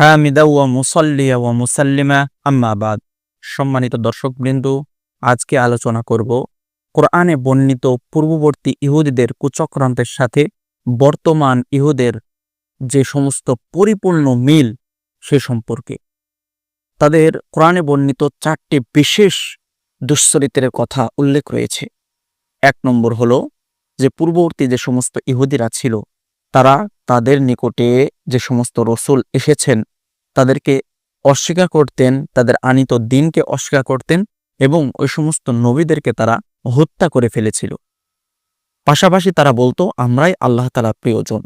হামিদা ওয়া মুসাল্লিয়া ওয়া মুসাল্লিমা আম্মাবাদ সম্মানিত আজকে আলোচনা করব কোরআনে বর্ণিত পূর্ববর্তী ইহুদিদের কুচক্রান্তের সাথে বর্তমান ইহুদের যে সমস্ত পরিপূর্ণ মিল সে সম্পর্কে। তাদের কোরআনে বর্ণিত চারটি বিশেষ দুশ্চরিত্রের কথা উল্লেখ রয়েছে। এক নম্বর হলো যে পূর্ববর্তী যে সমস্ত ইহুদিরা ছিল, তারা তাদের নিকটে যে সমস্ত রসুল এসেছেন, তাদেরকে অস্বীকার করতেন, তাদের আনিত দিনকে অস্বীকার করতেন এবং ওই সমস্ত নবীদেরকে তারা হত্যা করে ফেলেছিল। পাশাপাশি তারা বলতো, আমরাই আল্লাহ তালা প্রিয়জন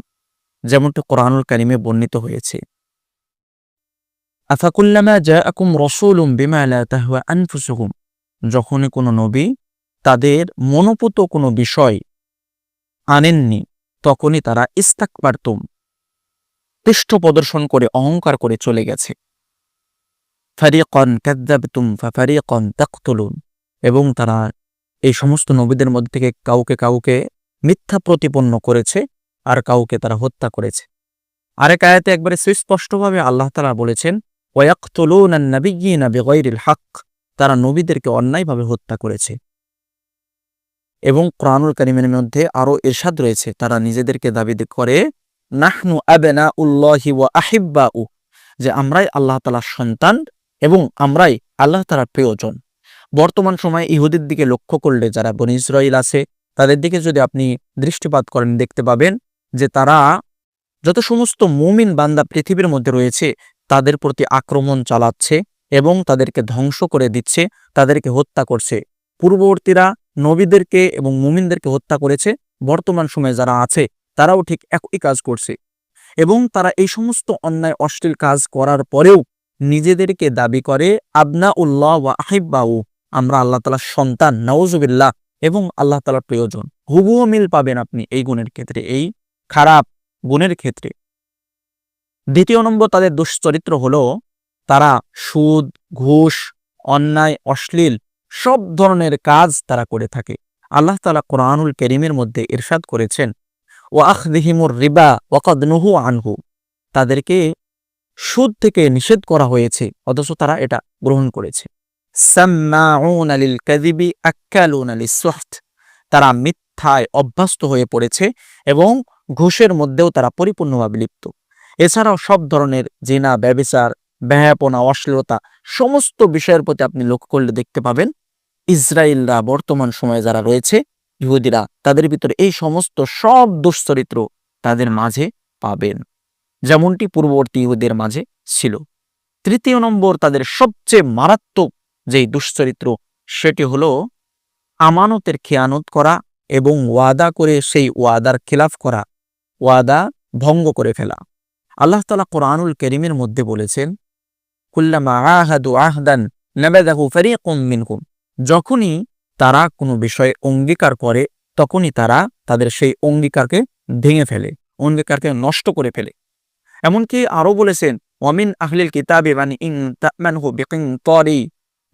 যেমনটি কোরআনুল কারিমে বর্ণিত হয়েছে। আফাকুল্লামা জাআকুম রাসূলুম বিমা যখনই কোনো নবী তাদের মনোপুত কোনো বিষয় আনেননি তখনই তারা ইস্তাক ইস্তাকবারতুম পৃষ্ঠ প্রদর্শন করে অহংকার করে চলে গেছে। ফারিকন কাদ্দাবতুম ফারিকন তাকতুলুন। এবং তারা এই সমস্ত নবীদের মধ্যে থেকে কাউকে কাউকে মিথ্যা প্রতিপন্ন করেছে আর কাউকে তারা হত্যা করেছে। আরেক আয়াতে একবারে সুস্পষ্টভাবে আল্লাহ তালা বলেছেন ওয়াক্তুলুন নাবিয়িনা বিগাইরিল হক। তারা নবীদেরকে অন্যায়ভাবে হত্যা করেছে। এবং কোরআনুল করিমের মধ্যে আরও এরশাদ রয়েছে। তারা নিজেদেরকে দাবি করে, নাহনু আবেনা উল্লাহি ওয়া আহিব্বা উ যে আমরাই আল্লাহ তালার সন্তান এবং আমরাই আল্লাহ তালার প্রিয়জন। বর্তমান সময়ে ইহুদির দিকে লক্ষ্য করলে যারা বনি ইসরাইল আছে, তাদের দিকে যদি আপনি দৃষ্টিপাত করেন, দেখতে পাবেন যে তারা যত সমস্ত মুমিন বান্দা পৃথিবীর মধ্যে রয়েছে, তাদের প্রতি আক্রমণ চালাচ্ছে এবং তাদেরকে ধ্বংস করে দিচ্ছে, তাদেরকে হত্যা করছে। পূর্ববর্তীরা নবীদেরকে এবং মুমিনদেরকে হত্যা করেছে বর্তমান সময়ে যারা আছে, তারাও ঠিক একই কাজ করছে। এবং তারা এই সমস্ত অন্যায়, অশ্লীল কাজ করার পরেও নিজেদেরকে দাবি করে আবনা উল্লাহ ওয়া আহিব্বাউ আমরা আল্লাহ তালার সন্তান নওজুবিল্লাহ এবং আল্লাহ তালার প্রয়োজন। হুবুও মিল পাবেন আপনি এই গুণের ক্ষেত্রে, এই খারাপ গুণের ক্ষেত্রে। দ্বিতীয় নম্বর তাদের দুশ্চরিত্র হলো, তারা সুদ, ঘুষ, অন্যায়, অশ্লীল সব ধরনের কাজ তারা করে থাকে। আল্লাহ তালা কোরআনুল করিমের মধ্যে ইরশাদ করেছেন ও আখদিহিমুর রিবা ওয়াকাদ নুহু আনহু। তাদেরকে সুদ থেকে নিষেধ করা হয়েছে, অথচ তারা এটা গ্রহণ করেছে। তারা মিথ্যায় অভ্যস্ত হয়ে পড়েছে এবং ঘুষের মধ্যেও তারা পরিপূর্ণভাবে লিপ্ত। এছাড়াও সব ধরনের জেনা, ব্যবিচার ব্যাহাপনা অশ্লীলতা, সমস্ত বিষয়ের প্রতি আপনি লক্ষ্য করলে দেখতে পাবেন ইসরায়েলরা বর্তমান সময়ে যারা রয়েছে, ইহুদিরা, তাদের ভিতরে এই সমস্ত সব দুশ্চরিত্র তাদের মাঝে পাবেন। যেমনটি পূর্ববর্তী ইহুদের মাঝে ছিল। তৃতীয় নম্বর তাদের সবচেয়ে মারাত্মক যেই দুশ্চরিত্র, সেটি হলো আমানতের খেয়ানত করা এবং ওয়াদা করে সেই ওয়াদার খিলাফ করা, ওয়াদা ভঙ্গ করে ফেলা। আল্লাহ তালা কোরআনুল করিমের মধ্যে বলেছেন, কুল্লামা আহাদু আহদান নাবাদাহু ফারিকুম মিনকুম। যখনই তারা কোনো বিষয়ে অঙ্গীকার করে, তখনই তারা তাদের সেই অঙ্গীকারকে ভেঙে ফেলে, অঙ্গীকারকে নষ্ট করে ফেলে। এমনকি আরও বলেছেন, ওয়ামিন আহলিল কিতাবে মানে ইন তামানহু বিকিন তরি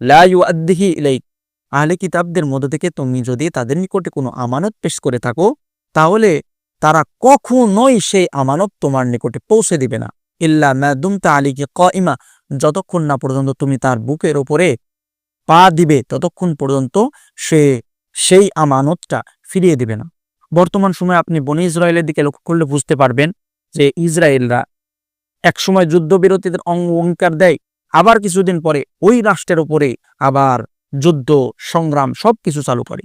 লা ইউআদ্দিহি ইলাইক। আহলে কিতাবদের মধ্য থেকে তুমি যদি তাদের নিকটে কোনো আমানত পেশ করে থাকো, তাহলে তারা কখনোই সেই আমানত তোমার নিকটে পৌঁছে দিবে না। ইল্লা মাদুমতা আলীকে ক ইমা যতক্ষণ না পর্যন্ত তুমি তার বুকের ওপরে পা দিবে ততক্ষণ পর্যন্ত সে সেই আমানতটা ফিরিয়ে দিবে না। বর্তমান সময়ে আপনি বনি ইসরায়েলের দিকে লক্ষ্য করলে বুঝতে পারবেন যে ইসরায়েলরা একসময় যুদ্ধবিরতিদের অঙ্গীকার দেয়, আবার কিছুদিন পরে ওই রাষ্ট্রের উপরে আবার যুদ্ধ, সংগ্রাম সব কিছু চালু করে।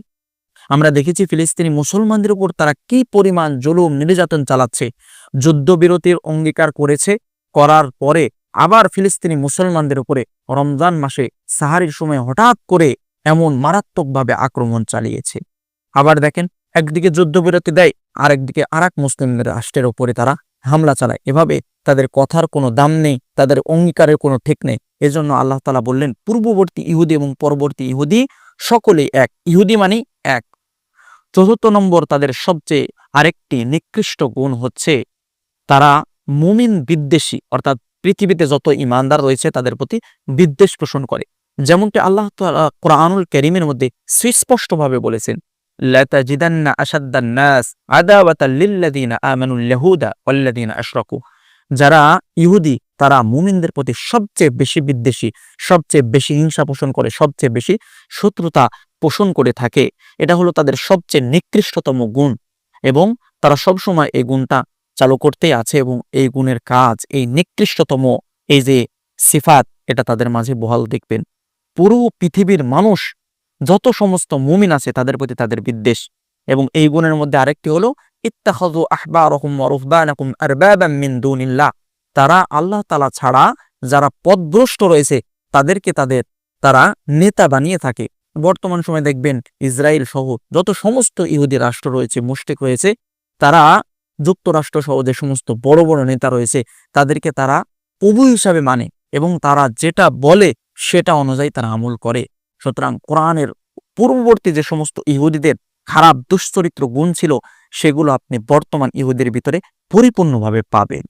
আমরা দেখেছি ফিলিস্তিনি মুসলমানদের উপর তারা কি পরিমাণ জুলুম, নির্যাতন চালাচ্ছে। যুদ্ধবিরতির অঙ্গীকার করেছে, করার পরে আবার ফিলিস্তিনি মুসলমানদের উপরে রমজান মাসে সাহারির সময় হঠাৎ করে এমন মারাত্মকভাবে আক্রমণ চালিয়েছে। আবার দেখেন, একদিকে যুদ্ধবিরতি দেয় আর একদিকে আর এক মুসলিম রাষ্ট্রের উপরে তারা হামলা চালায়। এভাবে তাদের কথার কোনো দাম নেই, তাদের অঙ্গীকারের কোনো ঠিক নেই। এজন্য আল্লাহ তালা বললেন, পূর্ববর্তী ইহুদি এবং পরবর্তী ইহুদি সকলেই এক। ইহুদি মানেই এক। চতুর্থ নম্বর তাদের সবচেয়ে আরেকটি নিকৃষ্ট গুণ হচ্ছে, তারা মুমিন বিদ্বেষী, অর্থাৎ পৃথিবীতে যত ইমানদার রয়েছে তাদের প্রতি বিদ্বেষ পোষণ করে। যেমনটি আল্লাহ কোরআনুল করিমের মধ্যে সুস্পষ্টভাবে বলেছেন যারা ইহুদি, তারা মুমিনদের প্রতি সবচেয়ে বেশি বিদ্বেষী, সবচেয়ে বেশি হিংসা পোষণ করে, সবচেয়ে বেশি শত্রুতা পোষণ করে থাকে। এটা হলো তাদের সবচেয়ে নিকৃষ্টতম গুণ এবং তারা সবসময় এই গুণটা চালু করতেই আছে এবং এই গুণের কাজ, এই নিকৃষ্টতম এই যে সিফাত, এটা তাদের মাঝে বহাল দেখবেন। পুরো পৃথিবীর মানুষ, যত সমস্ত মুমিন আছে তাদের প্রতি তাদের বিদ্বেষ। এবং এই গুণের মধ্যে আরেকটি হলো রুহবানাকুম আরবাবাম তারা আল্লাহ তালা ছাড়া যারা পথভ্রষ্ট রয়েছে, তাদেরকে তাদের, তারা নেতা বানিয়ে থাকে। বর্তমান সময় দেখবেন ইসরায়েল সহ যত সমস্ত ইহুদি রাষ্ট্র রয়েছে, মুশরিক রয়েছে, তারা যুক্তরাষ্ট্র সহ যে সমস্ত বড় বড় নেতা রয়েছে, তাদেরকে তারা প্রভু হিসাবে মানে এবং তারা যেটা বলে সেটা অনুযায়ী তারা আমল করে। সুতরাং কোরআনের পূর্ববর্তী যে সমস্ত ইহুদিদের খারাপ দুশ্চরিত্র গুণ ছিল, সেগুলো আপনি বর্তমান ইহুদের ভিতরে পরিপূর্ণভাবে পাবেন।